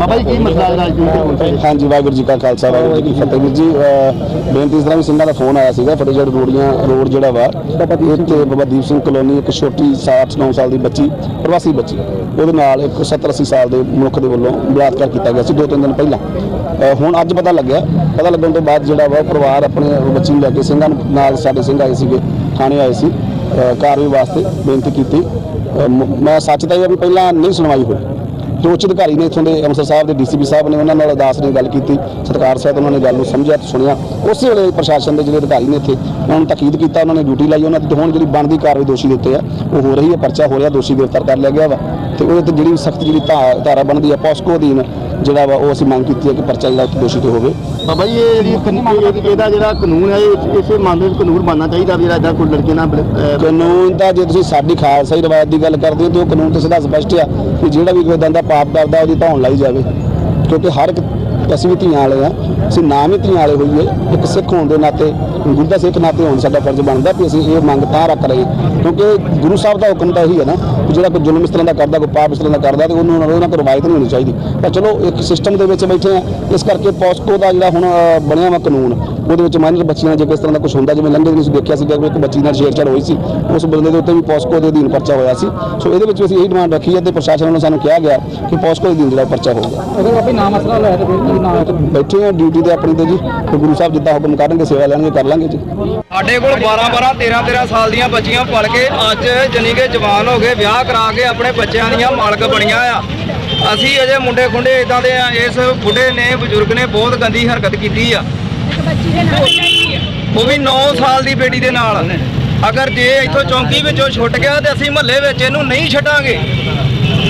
ਬਾਬਾ ਜੀ, ਕੀ ਮਸਲਾ ਹੈ ਰਾਜਨੀਤੀ ਹਾਂਜੀ, ਵਾਹਿਗੁਰੂ ਜੀ ਕਾ ਖਾਲਸਾ, ਵਾਹਿਗੁਰੂ ਜੀ ਕੀ ਫਤਿਹ ਵੀਰ ਜੀ। ਅਹ, ਬੇਨਤੀ ਇਸ ਤਰ੍ਹਾਂ ਵੀ ਸਿੰਘਾਂ ਦਾ ਫੋਨ ਆਇਆ ਸੀਗਾ, ਫਤਿਹਗੜ੍ਹ ਰੋੜੀਆਂ, ਰੋਡ ਜਿਹੜਾ ਵਾ, ਇੱਥੇ ਬਾਬਾ ਦੀਪ ਸਿੰਘ ਕਲੋਨੀ, ਇੱਕ ਛੋਟੀ 8-9 ਸਾਲ ਦੀ ਬੱਚੀ, ਪ੍ਰਵਾਸੀ ਬੱਚੀ, ਉਹਦੇ ਨਾਲ ਇੱਕ 70-80 ਸਾਲ ਦੇ ਮਨੁੱਖ ਦੇ ਵੱਲੋਂ ਬਲਾਤਕਾਰ ਕੀਤਾ ਗਿਆ ਸੀ, ਦੋ ਤਿੰਨ ਦਿਨ ਪਹਿਲਾਂ। ਅਹ, ਹੁਣ ਅੱਜ ਪਤਾ ਲੱਗਿਆ, ਪਤਾ ਲੱਗਣ ਤੋਂ ਬਾਅਦ ਜਿਹੜਾ ਵਾ ਉਹ ਪਰਿਵਾਰ ਆਪਣੇ ਬੱਚੀ ਨੂੰ ਲੈ ਕੇ ਸਿੰਘਾਂ ਨਾਲ ਸਾਡੇ ਸਿੰਘ ਆਏ ਸੀਗੇ, ਥਾਣੇ ਆਏ ਸੀ। ਅਹ, ਕਾਰਵਾਈ ਵਾਸਤੇ ਬੇਨਤੀ ਕੀਤੀ। ਮੈਂ ਸੱਚ ਤਾਂ ਇਹ ਆ ਵੀ ਪਹਿਲਾਂ ਨਹੀਂ ਸੁਣਵਾਈ ਹੋਈ। ਜੋ ਉੱਚ ਅਧਿਕਾਰੀ ਨੇ ਇੱਥੋਂ ਦੇ ਅੰਮ੍ਰਿਤਸਰ ਸਾਹਿਬ ਦੇ ਡੀਸੀਪੀ ਸਾਹਿਬ ਨੇ ਉਹਨਾਂ ਨਾਲ ਅਰਦਾਸ ਨੇ ਗੱਲ ਕੀਤੀ, ਸਤਿਕਾਰ ਸਾਹਿਬ ਉਹਨਾਂ ਨੇ ਗੱਲ ਨੂੰ ਸਮਝਿਆ ਤੇ ਸੁਣਿਆ। ਉਸੇ ਵੇਲੇ ਪ੍ਰਸ਼ਾਸਨ ਦੇ ਜਿਹੜੇ ਅਧਿਕਾਰੀ ਨੇ ਇੱਥੇ, ਉਹਨਾਂ ਨੂੰ ਤਾਕੀਦ ਕੀਤਾ, ਉਹਨਾਂ ਨੇ ਡਿਊਟੀ ਲਾਈ, ਉਹਨਾਂ ਤੇ ਹੁਣ ਜਿਹੜੀ ਬਣਦੀ ਕਾਰਵਾਈ ਦੋਸ਼ੀ ਦੇ ਉੱਤੇ ਆ, ਉਹ ਹੋ ਰਹੀ ਹੈ ਪਰਚਾ ਹੋ ਰਿਹਾ, ਦੋਸ਼ੀ ਗ੍ਰਿਫਤਾਰ ਕਰ ਲਿਆ ਗਿਆ ਵਾ। ਤੇ ਉਹਦੇ ਤੇ ਜਿਹੜੀ ਸਖਤ ਜਿਹੜੀ ਧਾ- ਧਾਰਾ ਬਣਦੀ ਆ, ਪੋਸਕੋ ਅਧੀਨ ਜਿਹੜਾ ਵਾ ਉਹ ਅਸੀਂ ਮੰਗ ਕੀਤੀ ਹੈ ਕਿ ਪਰਚਾ ਜਿਹੜਾ ਦੋਸ਼ੀ ਤੇ ਹੋਵੇ। ਬਾਬਾ ਜੀ ਇਹ ਜਿਹੜੀ ਕਾਨੂੰਨ- ਇਹ- ਇਹਦਾ ਜਿਹੜਾ ਕਾਨੂੰਨ ਹੈ ਇਹ ਇਸੇ ਮਾਮਲੇ ਵਿੱਚ ਕਾਨੂੰਨ ਬਣਨਾ ਚਾਹੀਦਾ ਵੀ ਜਿਹੜਾ ਕੋਈ ਲੜਕੇ ਨਾਲ ਬਲ- ਅਹ ਕਾਨੂੰਨ ਦਾ ਜੇ ਤੁਸੀਂ ਸਾਡੀ ਖਾਲਸਾਈ ਰਵਾਇਤ ਦੀ ਗੱਲ ਕਰਦੇ ਹੋ ਤੇ ਉਹ ਕਾਨੂੰਨ ਤੇ ਸਿੱਧਾ ਸਪਸ਼ਟ ਆ ਕਿ ਜਿਹੜਾ ਵੀ ਕੋਈ ਇਦਾਂ ਦਾ ਪਾਪ ਕਰਦਾ ਉਹਦੀ ਧੌਣ ਲਾਈ ਜਾਵੇ। ਕਿਉਂਕਿ ਹਰ ਇੱਕ ਅਸੀਂ ਵੀ ਧੀਆਂ ਵਾਲੇ ਆ, ਅਸੀਂ ਨਾਮ ਹੀ ਧੀਆਂ ਵਾਲੇ ਹੋਈਏ, ਇੱਕ ਸਿੱਖ ਹੋਣ ਦੇ ਨਾਤੇ, ਗੁਰੂ ਦਾ ਸਿੱਖ ਨਾਤੇ ਹੋਣ ਸਾਡਾ ਫਰਜ਼ ਬਣਦਾ ਕਿ ਅਸੀਂ ਇਹ ਮੰਗ ਤਾਂ ਰੱਖ ਰਹੇ ਕਿਉਂਕਿ ਗੁਰੂ ਸਾਹਿਬ ਦਾ ਹੁਕਮ ਤਾਂ ਇਹੀ ਹੈ ਨਾ ਕਿ ਜਿਹੜਾ ਕੋਈ ਜ਼ੁਲਮ ਇਸ ਤਰ੍ਹਾਂ ਦਾ ਕਰਦਾ, ਕੋਈ ਪਾਪ ਇਸ ਤਰ੍ਹਾਂ ਦਾ ਕਰਦਾ, ਤੇ ਉਹਨੂੰ ਉਹਨਾਂ ਕੋਲ ਰਵਾਇਤ ਨਹੀਂ ਹੋਣੀ ਚਾਹੀਦੀ। ਪਰ ਚਲੋ, ਇੱਕ ਸਿਸਟਮ ਦੇ ਵਿੱਚ ਬੈਠੇ ਆ, ਇਸ ਕਰਕੇ ਪੋਸਕੋ ਦਾ ਜਿਹੜਾ ਹੁਣ ਬਣਿਆ ਵਾ ਕਾਨੂੰਨ ਉਹਦੇ ਵਿੱਚ ਮਾਈਨਰ ਬੱਚੀਆਂ ਜੇ ਕਿਸ ਤਰ੍ਹਾਂ ਦਾ ਕੁਝ ਹੁੰਦਾ ਜਿਵੇਂ ਲੰਘੇ ਦਿਨ ਅਸੀਂ ਦੇਖਿਆ ਸੀ ਕਿ ਇੱਕ ਬੱਚੀ ਨਾਲ ਛੇੜਛਾੜ ਹੋਈ ਸੀ ਉਸ ਬੰਦੇ ਦੇ ਉੱਤੇ ਵੀ ਪੋਸਕੋ ਦੇ ਅਧੀਨ ਪਰਚਾ ਹੋਇਆ ਸੀ। ਸੋ ਇਹਦੇ ਵਿੱਚ ਅਸੀਂ ਇਹ ਡਿਮਾਂਡ ਰੱਖੀ ਹੈ ਤੇ ਪ੍ਰਸ਼ਾਸਨ ਵੱਲੋਂ ਸਾਨੂੰ ਕਿਹਾ ਗਿਆ ਕਿ ਪੋਸਕੋ ਦੇ ਅਧੀਨ ਜਿਹੜਾ ਪਰਚਾ ਹੋਊਗਾ। ਅਗਰ ਆਪੇ ਨਾਮ ਮਸਲਾ ਹੋਇਆ ਤਾਂ ਫਿਰ ਕੀ ਨਾਮ ਬੈਠੇ ਆ ਡਿਊਟੀ ਤੇ ਆਪਣੀ ਤੇ ਜੀ। ਤੇ ਗੁਰੂ ਸਾਹਿਬ ਜਿੱਦਾਂ ਹੁਕਮ ਕਰਨਗੇ ਸੇਵਾ ਲੈਣਗੇ ਕਰ ਲਾਂਗੇ ਜੀ। ਸਾਡੇ ਕੋਲ 12 12 13 13 ਸਾਲ ਦੀਆਂ ਬੱਚੀਆਂ ਪਲ ਕੇ ਅੱਜ ਜਾਣੀ ਕਿ ਜਵਾਨ ਹੋ ਗਏ ਵਿਆਹ ਕਰਾ ਕੇ ਆਪਣੇ ਬੱਚਿਆਂ ਦੀਆਂ ਮਾਲਕ ਬਣੀਆਂ ਆ। ਅਸੀਂ ਅਜੇ ਮੁੰਡੇ ਖੁੰਡੇ ਇਦਾਂ ਦੇ ਆ ਇਸ ਬੁੱਢੇ ਨੇ ਬਜ਼ੁਰਗ ਨੇ ਬਹੁਤ ਗੰਦੀ ਹਰਕਤ ਕੀਤੀ ਆ। ਉਹ ਵੀ 9 ਸਾਲ ਦੀ ਬੇਟੀ ਦੇ ਨਾਲ। ਅਗਰ ਜੇ ਇੱਥੋਂ ਚੌਂਕੀ ਵਿੱਚੋਂ ਛੁੱਟ ਗਿਆ ਤੇ ਅਸੀਂ ਮਹੱਲੇ ਵਿੱਚ ਇਹਨੂੰ ਨਹੀਂ ਛੱਡਾਂਗੇ।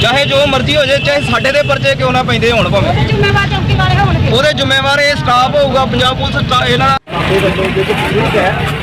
ਚਾਹੇ ਜੋ ਮਰਜ਼ੀ ਹੋ ਜਾਏ ਚਾਹੇ ਸਾਡੇ ਦੇ ਪਰਚੇ ਕਿਉਂ ਨਾ ਪੈਂਦੇ ਹੋਣ ਭਾਵੇਂ। ਜ਼ਿੰਮੇਵਾਰ ਚੌਕੀ ਵਾਲੇ ਹੋਣਗੇ। ਉਹਦੇ ਜ਼ਿੰਮੇਵਾਰ ਇਹ ਸਟਾਫ ਹੋਊਗਾ ਪੰਜਾਬ ਪੁਲਿਸ ਇਹਨਾਂ ਦਾ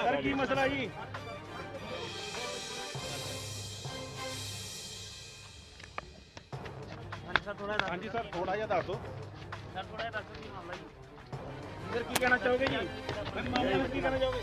ਸਾਰਾ ਮਸਲਾ ਹੈ ਹਾਂਜੀ ਸਰ ਥੋੜਾ ਜਿਹਾ ਦੱਸ ਦਿਓ ਸਰ ਥੋੜਾ ਜਿਹਾ ਦੱਸੋ ਕੀ ਮਾਮਲਾ ਜੀ। ਸਰ ਕੀ ਕਹਿਣਾ ਚਾਹੋਗੇ ਜੀ? ਮਾਮਲੇ ਵਿੱਚ ਕੀ ਕਹਿਣਾ ਚਾਹੋਗੇ?